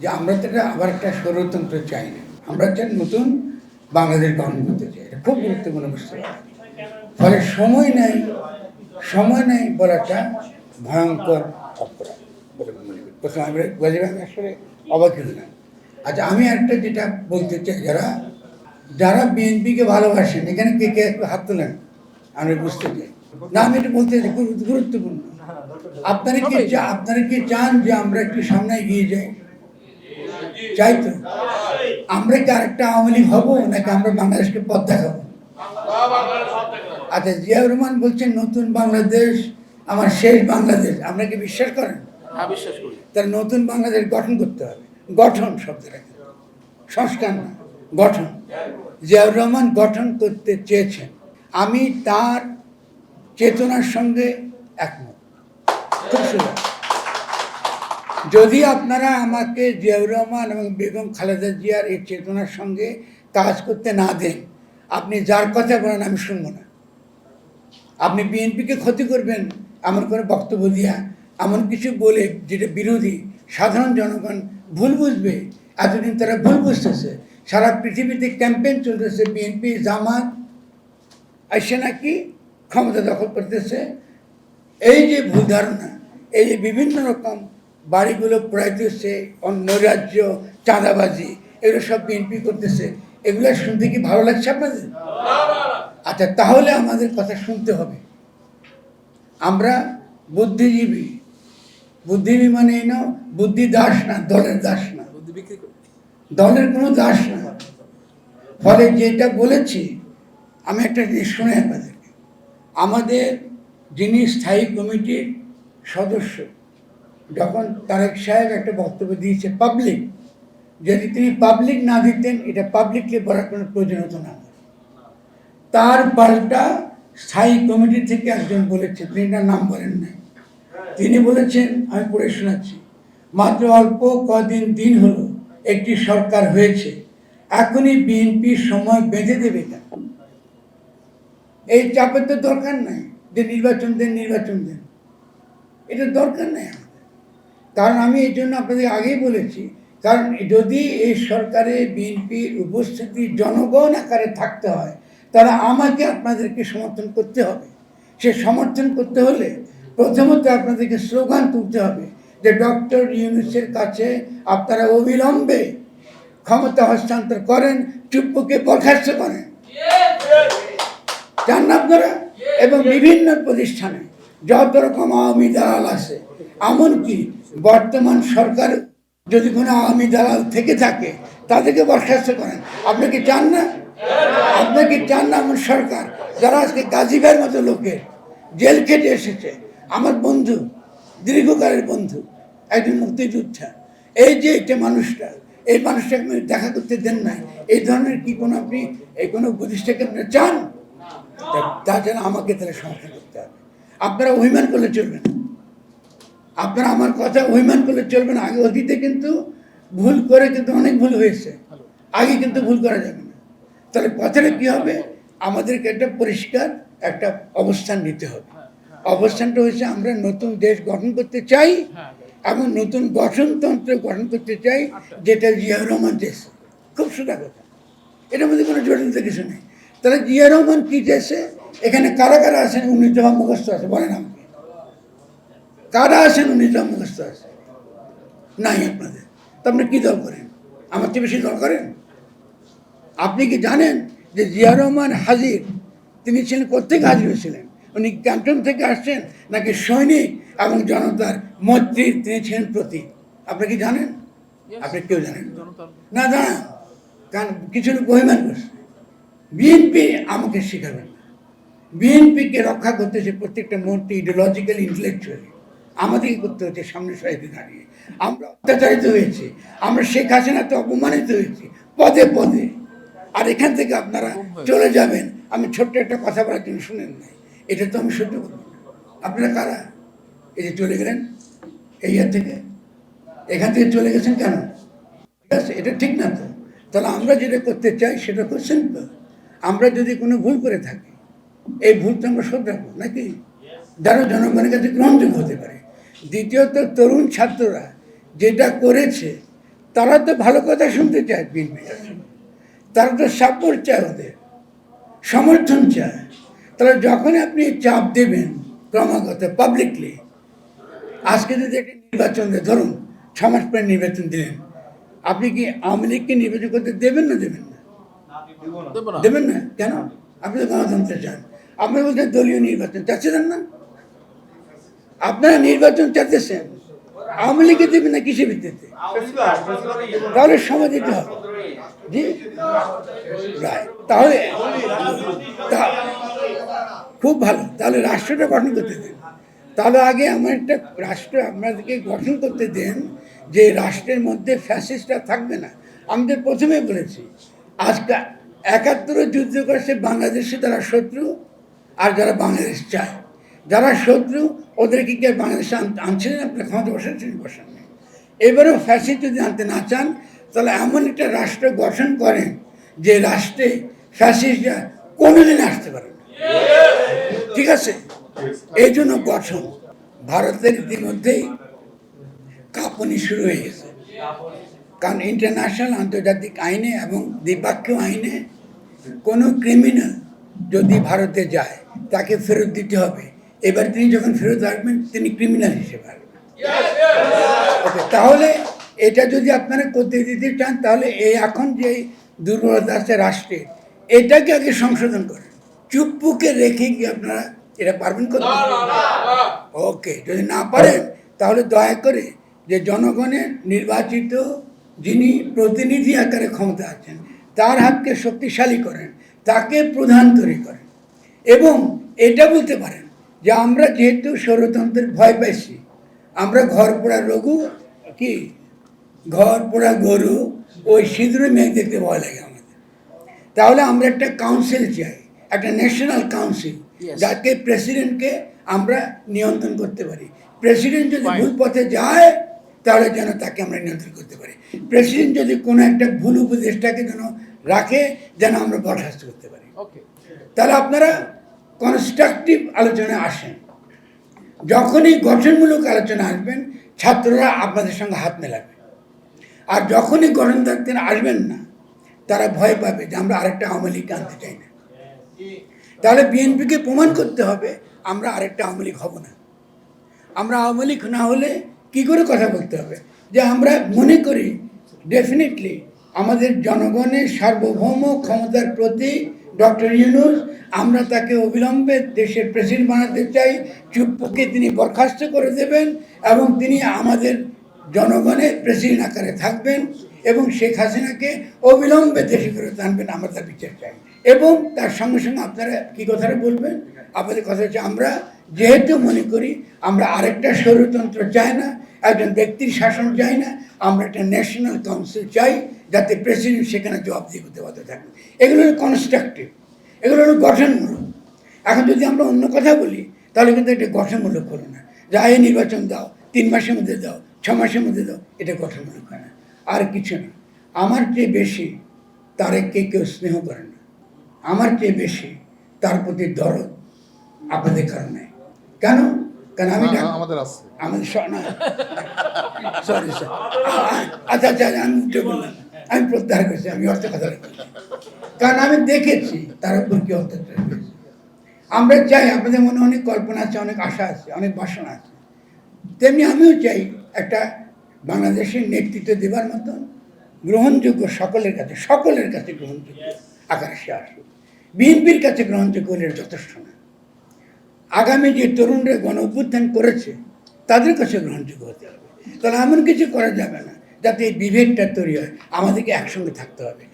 যে আমরা তো আবার একটা স্বরতন্ত্র চাই না। আমরা চাই নতুন বাংলাদেশ গঠন করতে চাই এটা খুব গুরুত্বপূর্ণ বুঝতে পারি ফলে সময় নেই সময় নেই বলাটা ভয়ঙ্কর অপরাধ বলে মনে করি। প্রথমে আমরা আমি আসলে অবাক হলাম। আচ্ছা আমি একটা যেটা বলতে চাই যারা যারা বিএনপিকে ভালোবাসেন এখানে কে কে হাত তোলেন? আমি বুঝতে চাই। না আমি এটা বলতে চাই গুরুত্বপূর্ণ। আপনারা কি আপনারা কি চান যে আমরা একটু সামনে এগিয়ে যাই? চাই তো। আমরা কি আরেকটা আওয়ামী লীগ হব নাকি আমরা বাংলাদেশকে পথ দেখাবো? আচ্ছা জিয়াউর রহমান বলছেন নতুন বাংলাদেশ আমার শেষ বাংলাদেশ। আমরা কি বিশ্বাস করেন? হ্যাঁ বিশ্বাস করি। তার নতুন বাংলাদেশ গঠন করতে হবে। গঠন শব্দটা কি? সংস্কার না গঠন। জিয়াউর রহমান গঠন করতে চেয়েছেন। আমি তার চেতনার সঙ্গে একমত। খুব সুন্দর। যদি আপনারা আমাকে জিয়াউর রহমান এবং বেগম খালেদা জিয়ার এই চেতনার সঙ্গে কাজ করতে না দেন, আপনি যার কথা বলেন আমি শুনব না। আপনি বিএনপিকে ক্ষতি করবেন, এমন করে বক্তব্য দিয়া, এমন কিছু বলে যেটা বিরোধী, সাধারণ জনগণ ভুল বুঝবে, এতদিন তারা ভুল বুঝতেছে। সারা পৃথিবীতে ক্যাম্পেইন চলতেছে, বিএনপি, জামাত এসে নাকি ক্ষমতা দখল করতেছে। এই যে ভুল ধারণা, এই যে বিভিন্ন রকম বাড়িগুলো পুরাইতেছে অন্য রাজ্য চাঁদাবাজি এগুলো সব বিএনপি করতেছে। এগুলো শুনতে কি ভালো লাগছে আপনাদের? আচ্ছা তাহলে আমাদের কথা শুনতে হবে। আমরা বুদ্ধিজীবী। বুদ্ধিজীবী মানে এই না বুদ্ধি দাস না দলের দাস না। দলের কোনো দাস না। ফলে যেটা বলেছি আমি একটা জিনিস শুনে আপনাদেরকে। আমাদের যিনি স্থায়ী কমিটির সদস্য যখন তারেক সাহেব একটা বক্তব্য দিয়েছে পাবলিক যদি তিনি পাবলিক না দিতেন, এটা পাবলিকলি বলার কোনো প্রয়োজন হতো না। তার পাল্টা স্থায়ী কমিটি থেকে একজন বলেছে, তিনি তার নাম বলেন নাই। তিনি বলেছেন, আমি পড়ে শোনাচ্ছি, মাত্র অল্প কদিন দিন হলো, একটি সরকার হয়েছে, এখনই বিএনপির সময় বেঁধে দেবে কেন এই চাপের তো দরকার নাই, যে নির্বাচন দেন নির্বাচন দেন। এটা দরকার নাই কারণ আমি এই জন্য আপনাদের আগেই বলেছি কারণ যদি এই সরকারে বিএনপির উপস্থিতি জনগণ আকারে থাকতে হয় তাহলে আমাকে আপনাদেরকে সমর্থন করতে হবে। সে সমর্থন করতে হলে প্রথমত আপনাদেরকে স্লোগান তুলতে হবে যে ডক্টর ইউনুসের কাছে আপনারা অবিলম্বে ক্ষমতা হস্তান্তর করেন চুপ্পুকে বরখাস্ত করেন। চান না আপনারা? এবং বিভিন্ন প্রতিষ্ঠানে। যত রকম আওয়ামী দালাল আছে, এমনকি বর্তমান সরকার যদি কোনো আওয়ামী দালাল থেকে থাকে, তাদেরকে বরখাস্ত করেন। আপনি কি চান না? আপনি কি চান না এমন সরকার যারা আজকে গাজীবের মতো লোকের জেল খেটে এসেছে? আমার বন্ধু, দীর্ঘকালের বন্ধু, একজন মুক্তিযোদ্ধা। এই যে এটা মানুষটা, এই মানুষটাকে আপনি দেখা করতে দেন নাই, এই ধরনের কি কোনো আপনি, এই কোনো আপনি চান? তা- জন্য আমাকে তাহলে সমর্থন করতে হবে। আপনারা অভিমান করলে চলবে না। আপনারা আমার কথা অভিমান করলে চলবে না। আগে অতীতে কিন্তু ভুল করে কিন্তু অনেক ভুল হয়েছে। আগে কিন্তু ভুল করা যাবে না। তাহলে কথাটা কী হবে? আমাদেরকে একটা পরিষ্কার একটা অবস্থান নিতে হবে। অবস্থানটা হচ্ছে আমরা নতুন দেশ গঠন করতে চাই এবং নতুন গঠনতন্ত্র গঠন করতে চাই, যেটা জিয়াউর রহমান দেশ। খুব সোজা কথা। এটার মধ্যে কোনো জটিলতা কিছু নেই। তাহলে জিয়া রহমান কি চেয়েছে এখানে কারা কারা আছেন? উনিশ দফা মুখস্থ আছে বলেন আমাকে। কারা আছেন? উনিশ দফা মুখস্থ আছে। নাই আপনাদের। তো আপনি কী দল করেন? আমার চেয়ে বেশি দল করেন? আপনি কি জানেন যে জিয়া রহমান হাজির তিনি ছিলেন কোথেকে হাজির হয়েছিলেন? উনি ক্যান্টন থেকে আসছেন নাকি সৈনিক এবং জনতার মৈত্রীর তিনি ছিলেন প্রতীক? আপনি কি জানেন? আপনি কেউ জানেন না। জনতার না দাঁড়ান কারণ কিছু লোক অভিমান করছে। বিএনপি আমাকে শেখাবেন। না বিএনপিকে রক্ষা করতেছে প্রত্যেকটা মুহূর্তে ইডিওলজিক্যাল ইন্টেলেকচুয়ালি আমাদেরকে করতে হচ্ছে সামনে সাইডে দাঁড়িয়ে। আমরা অত্যাচারিত হয়েছি আমরা শেখ হাসিনাতে অপমানিত হয়েছি পদে পদে। আর এখান থেকে আপনারা চলে যাবেন। আমি ছোট্ট একটা কথা বলার জন্য শুনেন নাই। এটা তো আমি সহ্য করব না। আপনারা কারা? এই যে চলে গেলেন এই ইয়ার থেকে? এখান থেকে চলে গেছেন কেন? ঠিক আছে এটা ঠিক না তো। তাহলে আমরা যেটা করতে চাই সেটা খুব সিম্পল আমরা যদি কোনো ভুল করে থাকি, এই ভুলটা আমরা শোধরাবো নাকি? যারা জনগণের কাছে গ্রহণযোগ্য হতে পারে। দ্বিতীয়ত, তরুণ ছাত্ররা যেটা করেছে, তারা তো ভালো কথা শুনতে চায় বিএনপির কাছে তারা তো সাপোর্ট চায় ওদের, সমর্থন চায়। তাহলে যখন আপনি চাপ দেবেন ক্রমাগত পাবলিকলি আজকে যদি একটা নির্বাচন ধরুন ছ মাস পরে নির্বাচন দিলেন, আপনি কি আওয়ামী লীগকে নির্বাচন করতে দেবেন না দেবেন দেবেন না? কেন? আপনি তো গণতন্ত্র চান আপনি বলছেন দলীয় নির্বাচন চাচ্ছিলেন না? আপনারা নির্বাচন চাচ্ছেন। আওয়ামী লীগকে দেবেন না কিসের ভিত্তিতে? তাহলে সময় দিতে হবে। জি? তাহলে তা- খুব ভালো। তাহলে রাষ্ট্রটা গঠন করতে দেন। তাহলে আগে আমার একটা রাষ্ট্র আপনাদেরকে গঠন করতে দেন যে রাষ্ট্রের মধ্যে ফ্যাসিস্টরা থাকবে না। আমাদের প্রথমে বলেছি আজকে একাত্তরে যুদ্ধ করছে বাংলাদেশে তারা শত্রু আর যারা বাংলাদেশ চায়। যারা শত্রু, ওদেরকে কি বাংলাদেশে আন- আনছিলেন, আপনার ক্ষমতা বসাচ্ছেন বসান এবারেও ফ্যাসি যদি আনতে না চান, তাহলে এমন একটা রাষ্ট্র গঠন করেন যে রাষ্ট্রে ফ্যাসিস্টরা কোনোদিন আসতে পারে না। ঠিক আছে? এই জন্য গঠন। ভারতের ইতিমধ্যেই কাঁপুনি শুরু হয়ে গেছে। কারণ ইন্টারন্যাশনাল আন্তর্জাতিক আইনে এবং দ্বিপাক্ষিক আইনে কোনো ক্রিমিনাল যদি ভারতে যায় তাকে ফেরত দিতে হবে। এবার তিনি যখন ফেরত আসবেন তিনি ক্রিমিনাল হিসেবে আসবেন। ওকে তাহলে এটা যদি আপনারা করতে দিতে চান তাহলে এই এখন যে দুর্বলতা আছে রাষ্ট্রে এটাকে আগে সংশোধন করেন। চুপ্পুকে রেখে কি আপনারা এটা পারবেন করতে? ওকে যদি না পারেন তাহলে দয়া করে যে জনগণের নির্বাচিত যিনি প্রতিনিধি আকারে ক্ষমতা আছেন তার হাতকে শক্তিশালী করেন তাকে প্রধান তৈরি করেন এবং এটা বলতে পারেন যে আমরা যেহেতু ষড়যন্ত্রের ভয় পাইছি আমরা ঘর পোড়া রঘু কি ঘর পোড়া গরু ওই সিঁদুরে মেঘ দেখতে ভয় লাগে আমাদের তাহলে আমরা একটা কাউন্সিল চাই একটা ন্যাশনাল কাউন্সিল. যাতে প্রেসিডেন্টকে আমরা নিয়ন্ত্রণ করতে পারি প্রেসিডেন্ট যদি. ভুল পথে যায় তাহলে যেন তাকে আমরা নিয়ন্ত্রণ করতে পারি। প্রেসিডেন্ট যদি কোনো একটা ভুল উপদেশটাকে যেন রাখে যেন আমরা বরখাস্ত করতে পারি। তাহলে আপনারা কনস্ট্রাকটিভ আলোচনায় আসেন। যখনই গঠনমূলক আলোচনা আসবেন ছাত্ররা আপনাদের সঙ্গে হাত মেলাবে। আর যখনই গঠন থাকতেন আসবেন না তারা ভয় পাবে যে আমরা আরেকটা আওয়ামী লীগ আনতে চাই না। তাহলে বিএনপিকে প্রমাণ করতে হবে আমরা আরেকটা আওয়ামী লীগ হব না। আমরা আওয়ামী লীগ না হলে কি করে কথা বলতে হবে? যে আমরা মনে করি ডেফিনেটলি আমাদের জনগণের সার্বভৌম ক্ষমতার প্রতি ডক্টর ইউনুস, আমরা তাকে অবিলম্বে দেশের প্রেসিডেন্ট বানাতে চাই। চুপ্পুকে তিনি বরখাস্ত করে দেবেন এবং তিনি আমাদের জনগণের প্রেসিডেন্ট আকারে থাকবেন এবং শেখ হাসিনাকে অবিলম্বে দেশে ফেরত আনবেন, আমরা তার বিচার চাই। এবং তার সঙ্গে সঙ্গে আপনারা কী কথাটা বলবেন? আপনাদের কথা হচ্ছে আমরা যেহেতু মনে করি আমরা আরেকটা স্বৈরতন্ত্র চাই না, একজন ব্যক্তির শাসন চাই না, আমরা একটা ন্যাশনাল কাউন্সিল চাই যাতে প্রেসিডেন্ট সেখানে জবাবদিহি করতে পারতে থাকবে এগুলো হলো কনস্ট্রাকটিভ এগুলো হলো গঠনমূলক। এখন যদি আমরা অন্য কথা বলি, তাহলে কিন্তু এটা গঠনমূলক হলো না। যে নির্বাচন দাও, তিন মাসের মধ্যে দাও, ছ মাসের মধ্যে দাও, এটা গঠনমূলক হয় না। আর কিছু না। আমার চেয়ে বেশি তারেককে কেউ স্নেহ করে না। আমার চেয়ে বেশি তার প্রতি দরদ আপনাদের কারণে। কেন? কারণ আমি আমাদের আছে। আমাদের না। সরি স্যার আচ্ছা আচ্ছা আমি উঠে বললাম। আমি প্রত্যাহার করছি আমি অর্থ কথা কারণ আমি দেখেছি তার উপর কি অত্যাচার হয়েছে। আমরা চাই আপনাদের মনে অনেক কল্পনা আছে অনেক আশা আছে অনেক বাসনা আছে। তেমনি আমিও চাই একটা বাংলাদেশের নেতৃত্ব দেবার মতন গ্রহণযোগ্য সকলের কাছে সকলের কাছে গ্রহণযোগ্য আকারে সে আসুক। বিএনপির কাছে গ্রহণযোগ্য হলে যথেষ্ট না। আগামী যে তরুণরা গণ অভ্যুত্থান করেছে, তাদের কাছে গ্রহণযোগ্য হতে হবে। তাহলে এমন কিছু করা যাবে না, যাতে এই বিভেদটা তৈরি হয়। আমাদেরকে একসঙ্গে থাকতে হবে।